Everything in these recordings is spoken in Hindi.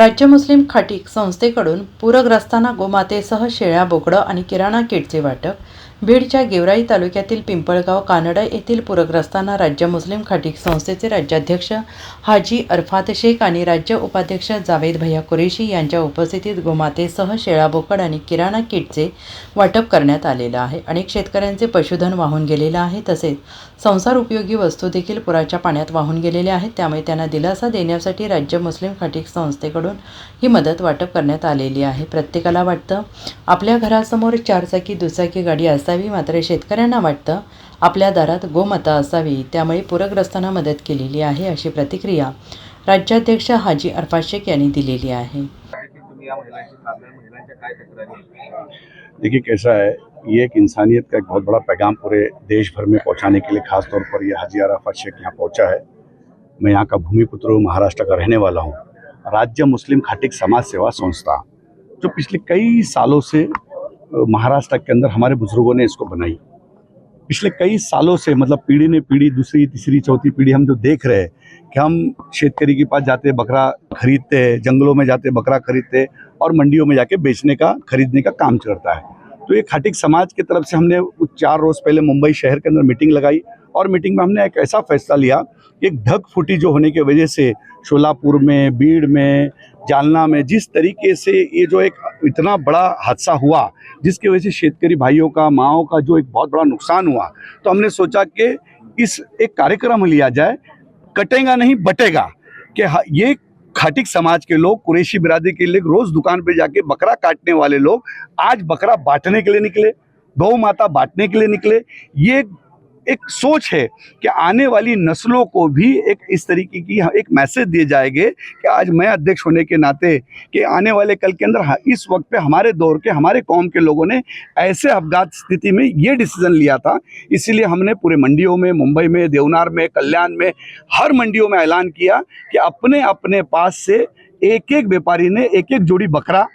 राज्य मुस्लिम खाटीक संस्थेकडून पूरग्रस्तांना गोमातेसह शेळ्या बोकडं आणि किराणा किटचे वाटप. बीडच्या गेवराई तालुक्यातील पिंपळगाव कानडा येथील पूरग्रस्तांना राज्य मुस्लिम खाटीक संस्थेचे राज्याध्यक्ष हाजी अरफात शेख आणि राज्य उपाध्यक्ष जावेद भैया कुरेशी यांच्या उपस्थितीत गोमातेसह शेळा बोकड आणि किराणा किटचे वाटप करण्यात आलेलं आहे. अनेक शेतकऱ्यांचे पशुधन वाहून गेलेलं आहे तसेच संसार उपयोगी वस्तू देखील पुराच्या पाण्यात वाहून गेलेल्या आहेत. त्यामुळे त्यांना दिलासा देण्यासाठी राज्य मुस्लिम खाटीक संस्थेकडून ही मदत वाटप करण्यात आलेली आहे. प्रत्येकाला वाटतं आपल्या घरासमोर चारचाकी दुचाकी गाडी असावी मात्र शेतकऱ्यांना वाटतं आपल्या दारात गोमाता असावी त्यामुळे पूरग्रस्तांना मदत केलेली आहे अशी प्रतिक्रिया राज्याध्यक्ष हाजी अरफा शेख यांनी दिलेली आहे. देखिए कैसा है ये एक इंसानियत का एक बहुत बड़ा पैगाम पूरे देश भर में पहुंचाने के लिए खास तौर पर ये हाजी अराफत शेख यहाँ पहुंचा है। मैं यहाँ का भूमिपुत्र हूँ महाराष्ट्र का रहने वाला हूँ। राज्य मुस्लिम खाटिक समाज सेवा संस्था, जो पिछले कई सालों से महाराष्ट्र के अंदर हमारे बुज़ुर्गों ने इसको बनाई। पिछले कई सालों से मतलब पीढ़ी ने पीढ़ी, दूसरी, तीसरी, चौथी पीढ़ी हम जो देख रहे हैं कि हम शेतकरी के पास जाते, बकरा खरीदते हैं, जंगलों में जाते, बकरा खरीदते और मंडियों में जाके बेचने का, खरीदने का काम चलता है। तो ये खाटिक समाज की तरफ़ से हमने कुछ चार रोज़ पहले मुंबई शहर के अंदर मीटिंग लगाई और मीटिंग में हमने एक ऐसा फैसला लिया कि एक ढक फूटी जो होने की वजह से शोलापुर में, बीड़ में, जालना में, जिस तरीके से ये जो एक इतना बड़ा हादसा हुआ, जिसकी वजह से शेतकरी भाइयों का, माओं का जो एक बहुत बड़ा नुकसान हुआ तो हमने सोचा कि इस एक कार्यक्रम लिया जाए, कटेगा नहीं, बटेगा, कि ये खाटिक समाज के लोग, कुरेशी बिरादरी के लिए रोज दुकान पे जाके बकरा काटने वाले लोग आज बकरा बांटने के लिए निकले, गौ माता बांटने के लिए निकले, ये एक सोच है कि आने वाली नस्लों को भी एक इस तरीके की एक मैसेज दिए जाएँगे कि आज मैं अध्यक्ष होने के नाते कि आने वाले कल के अंदर हाँ, इस वक्त पे हमारे दौर के हमारे कौम के लोगों ने ऐसे अवगात स्थिति में ये डिसीज़न लिया था। इसीलिए हमने पूरे मंडियों में मुंबई में देवनार में कल्याण में हर मंडियों में ऐलान किया कि अपने अपने पास से एक एक व्यापारी ने एक एक जोड़ी बकरा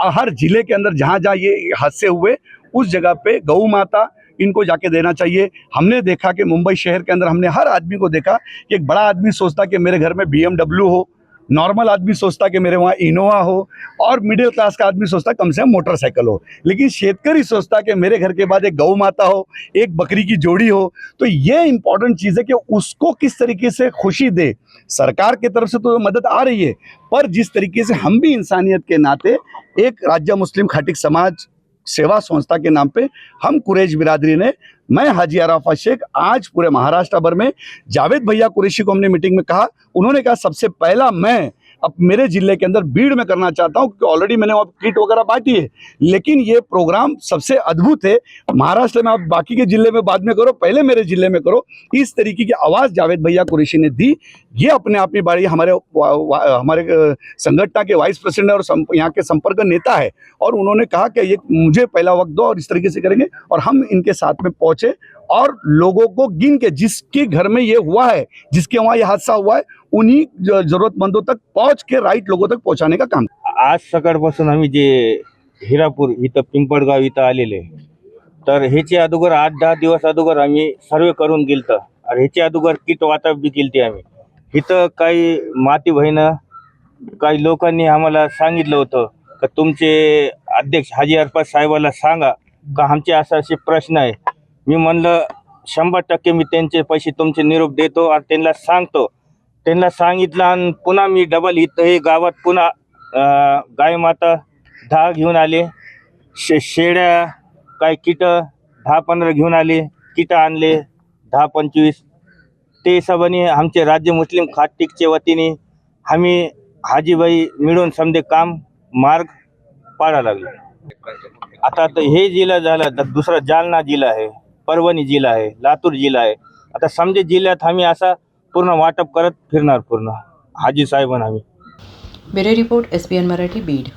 हर ज़िले के अंदर जहाँ जहाँ ये हादसे हुए उस जगह पे गौ माता इनको जाके देना चाहिए। हमने देखा कि मुंबई शहर के अंदर हमने हर आदमी को देखा कि एक बड़ा आदमी सोचता कि मेरे घर में बीएमडब्ल्यू हो, नॉर्मल आदमी सोचता कि मेरे वहाँ इनोवा हो, और मिडिल क्लास का आदमी सोचता कम से कम मोटरसाइकिल हो। लेकिन शेतकरी सोचता कि मेरे घर के बाद एक गऊ माता हो, एक बकरी की जोड़ी हो तो ये इंपॉर्टेंट चीज़ है कि उसको किस तरीके से खुशी दे। सरकार की तरफ़ से तो मदद आ रही है, पर जिस तरीके से हम भी इंसानियत के नाते एक राज्य मुस्लिम खाटिक समाज सेवा संस्था के नाम पे हम कुरेज बिरादरी ने, मैं हाजी अराफा शेख आज पूरे महाराष्ट्र भर में जावेद भैया कुरेशी को हमने मीटिंग में कहा। उन्होंने कहा, सबसे पहला मैं अब मेरे ज़िले के अंदर भीड़ में करना चाहता हूँ, क्योंकि ऑलरेडी मैंने वहाँ किट वगैरह बांटी है। लेकिन ये प्रोग्राम सबसे अद्भुत है। महाराष्ट्र में आप बाकी के ज़िले में बाद में करो, पहले मेरे ज़िले में करो। इस तरीके की आवाज़ जावेद भैया कुरेशी ने दी। ये अपने आप में बड़ी हमारे वा- वा- हमारे संगठन के वाइस प्रेसिडेंट और यहाँ के संपर्क नेता है। और उन्होंने कहा कि ये मुझे पहला वक्त दो और इस तरीके से करेंगे और हम इनके साथ में पहुँचे। और लोगों को गिन के जिसके घर में ये हुआ है जिसके वहाँ ये हादसा हुआ है उन्हीं ज- जरूरतमंदों तक पहुंच के राइट लोगों तक पहुंचाने का काम। आज सकाळपासून आम्ही जे हिरापूर इथं पिंपळगाव इथं आलेले तर ह्याच्या अगोदर आठ दहा दिवस अगोदर आम्ही सर्वे करून गेलतं. आणि ह्याच्या अगोदर किट वाटप बी केलती आम्ही. इथं काही माती बहिणं काही लोकांनी आम्हाला सांगितलं होतं का तुमचे अध्यक्ष हाजी अरफत साहेबाला सांगा का आमचे असे असे प्रश्न आहे. मी म्हणलं शंभर टक्के मी त्यांचे पैसे तुमचे निरोप देतो आणि त्यांना सांगतो. त्यांना सांगितलं आणि पुन्हा मी डबल इथं हे गावात पुन्हा गायमाता गाय माता दहा घेऊन आले. शे शेळ्या काय किट दहा पंधरा घेऊन आले. किट आणले दहा पंचवीस. ते हिशोबाने आमचे राज्य मुस्लिम खाटिकच्या वतीने आम्ही हाजीबाई मिळून समजे काम मार्ग पाडा लागले. आता तर हे जिल्हा झाला तर दुसरा जालना जिल्हा आहे. परभणी जिल्हा आहे लातूर जिल्हा आहे. आता समजे जिल्ह्यात आम्ही असा पूर्ण वाटप करत फिरणार पूर्ण. हाजी साहेबांना आम्ही. Bureau report S P N Marathi Beed.